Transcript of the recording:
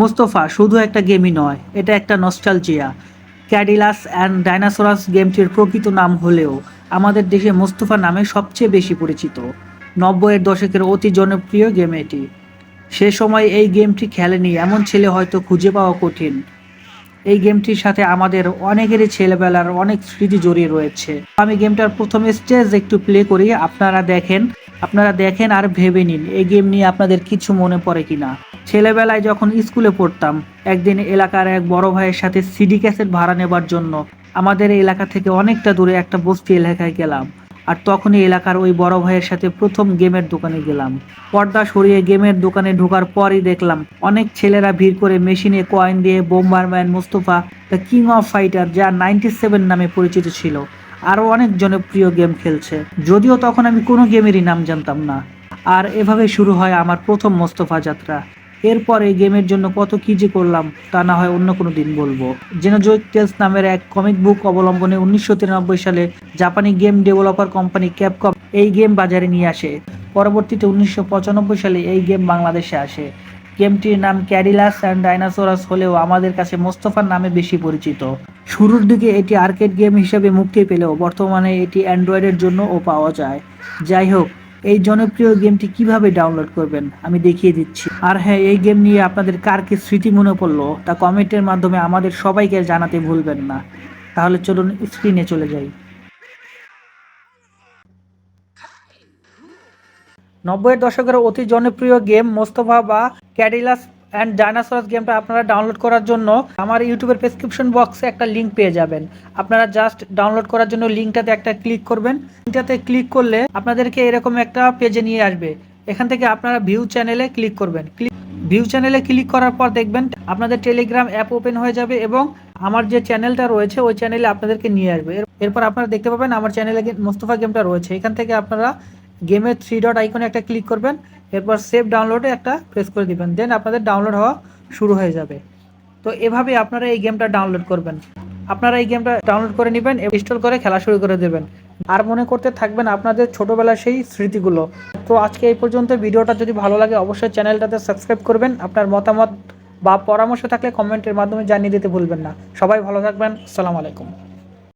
মুস্তফা, শুধু একটা গেমই নয়, এটা একটা নস্টালজিয়া ক্যাডিলাস অ্যান্ড ডাইনাসোরাস গেমটির প্রকৃত নাম হলেও আমাদের দেশে মুস্তফা নামে সবচেয়ে বেশি পরিচিত। নব্বইয়ের দশকের অতি জনপ্রিয় গেম এটি। সে সময় এই গেমটি খেলেনি, এমন ছেলে হয়তো খুঁজে পাওয়া কঠিন। এই গেমটির সাথে আমাদের অনেকেরই ছেলেবেলার অনেক স্মৃতি জড়িয়ে রয়েছে। আমি গেমটার প্রথম স্টেজ একটু প্লে করি, আপনারা দেখেন আপনারা দেখেন আর ভেবে নিন, এই গেম নিয়ে আপনাদের কিছু মনে পড়ে কিনা। ছেলেবেলায় যখন স্কুলে পড়তাম, একদিন এলাকার এক বড় ভাইয়ের সাথে সিডি ক্যাসেট ভাড়া নেবার জন্য আমাদের এলাকা থেকে অনেকটা দূরে একটা বস্তি এলাকায় গেলাম। আর তখনই এলাকার ওই বড় ভাইয়ের সাথে প্রথম গেমের দোকানে গেলাম। পর্দা সরিয়ে গেমের দোকানে ঢোকার পরই দেখলাম অনেক ছেলেরা ভিড় করে মেশিনে কয়েন দিয়ে Bomberman Mustapha, the King of Fighters, যা নাইনটি সেভেন নামে পরিচিত ছিল, আরও অনেক জনপ্রিয় গেম খেলছে। যদিও তখন আমি কোনো গেমেরই নাম জানতাম না। আর এভাবে শুরু হয় আমার প্রথম মোস্তফা যাত্রা। এরপর এই গেমের জন্য কত কি যে করলাম, তা না হয় অন্য কোনো দিন বলব। জেনোজোইক টেলস নামের এক কমিক বুক অবলম্বনে উনিশশো তিরানব্বই সালে জাপানি গেম ডেভেলপার কোম্পানি ক্যাপকম এই গেম বাজারে নিয়ে আসে। পরবর্তীতে উনিশশো পঁচানব্বই সালে এই গেম বাংলাদেশে আসে। গেমটির নাম ক্যাডিলাস অ্যান্ড ডাইনাসোরাস হলেও আমাদের কাছে মোস্তফার নামে বেশি পরিচিত। শুরুর দিকে এটি আর্কেড গেম হিসেবে মুক্তি পেলেও বর্তমানে এটি অ্যান্ড্রয়েডের জন্যও পাওয়া যায়। যাই হোক এই জনপ্রিয় গেমটি কীভাবে ডাউনলোড করবেন? আমি দেখিয়ে দিচ্ছি। আর হ্যাঁ এই গেম নিয়ে আপনাদের কার কি স্মৃতি মনে পড়ল, তা কমেন্টের মাধ্যমে আমাদের সবাইকে জানাতে ভুলবেন না। তাহলে চলুন স্ক্রিনে চলে যাই। নব্বইয়ের দশকের অতি জনপ্রিয় গেম মোস্তফা বা ক্যাডিলাস অ্যান্ড ডাইনাসরাস গেমটা আপনারা ডাউনলোড করার জন্য আমার ইউটিউবের প্রেসক্রিপশন বক্সে একটা লিঙ্ক পেয়ে যাবেন। আপনারা জাস্ট ডাউনলোড করার জন্য লিঙ্কটাতে একটা ক্লিক করবেন। লিঙ্কটাতে ক্লিক করলে আপনাদেরকে এরকম একটা পেজে নিয়ে আসবে। এখান থেকে আপনারা ভিউ চ্যানেলে ক্লিক করবেন। ক্লিক ভিউ চ্যানেলে ক্লিক করার পর দেখবেন আপনাদের টেলিগ্রাম অ্যাপ ওপেন হয়ে যাবে এবং আমার যে চ্যানেলটা রয়েছে, ওই চ্যানেলে আপনাদেরকে নিয়ে আসবে। এরপর আপনারা দেখতে পাবেন আমার চ্যানেলে মোস্তফা গেমটা রয়েছে। এখান থেকে আপনারা গেমের থ্রি ডট আইকনে একটা ক্লিক করবেন, এরপর সেভ ডাউনলোডে একটা প্রেস করে দিবেন দেন আপনাদের ডাউনলোড হওয়া শুরু হয়ে যাবে। তো এভাবে আপনারা এই গেমটা ডাউনলোড করবেন। আপনারা এই গেমটা ডাউনলোড করে নেবেন ইনস্টল করে খেলা শুরু করে দেবেন। আর মনে করতে থাকবেন আপনাদের ছোটোবেলার সেই স্মৃতিগুলো। তো আজকে এই পর্যন্ত ভিডিওটা যদি ভালো লাগে, অবশ্যই চ্যানেলটাতে সাবস্ক্রাইব করবেন। আপনার মতামত বা পরামর্শ থাকলে কমেন্টের মাধ্যমে জানিয়ে দিতে ভুলবেন না। সবাই ভালো থাকবেন। আসসালামু আলাইকুম।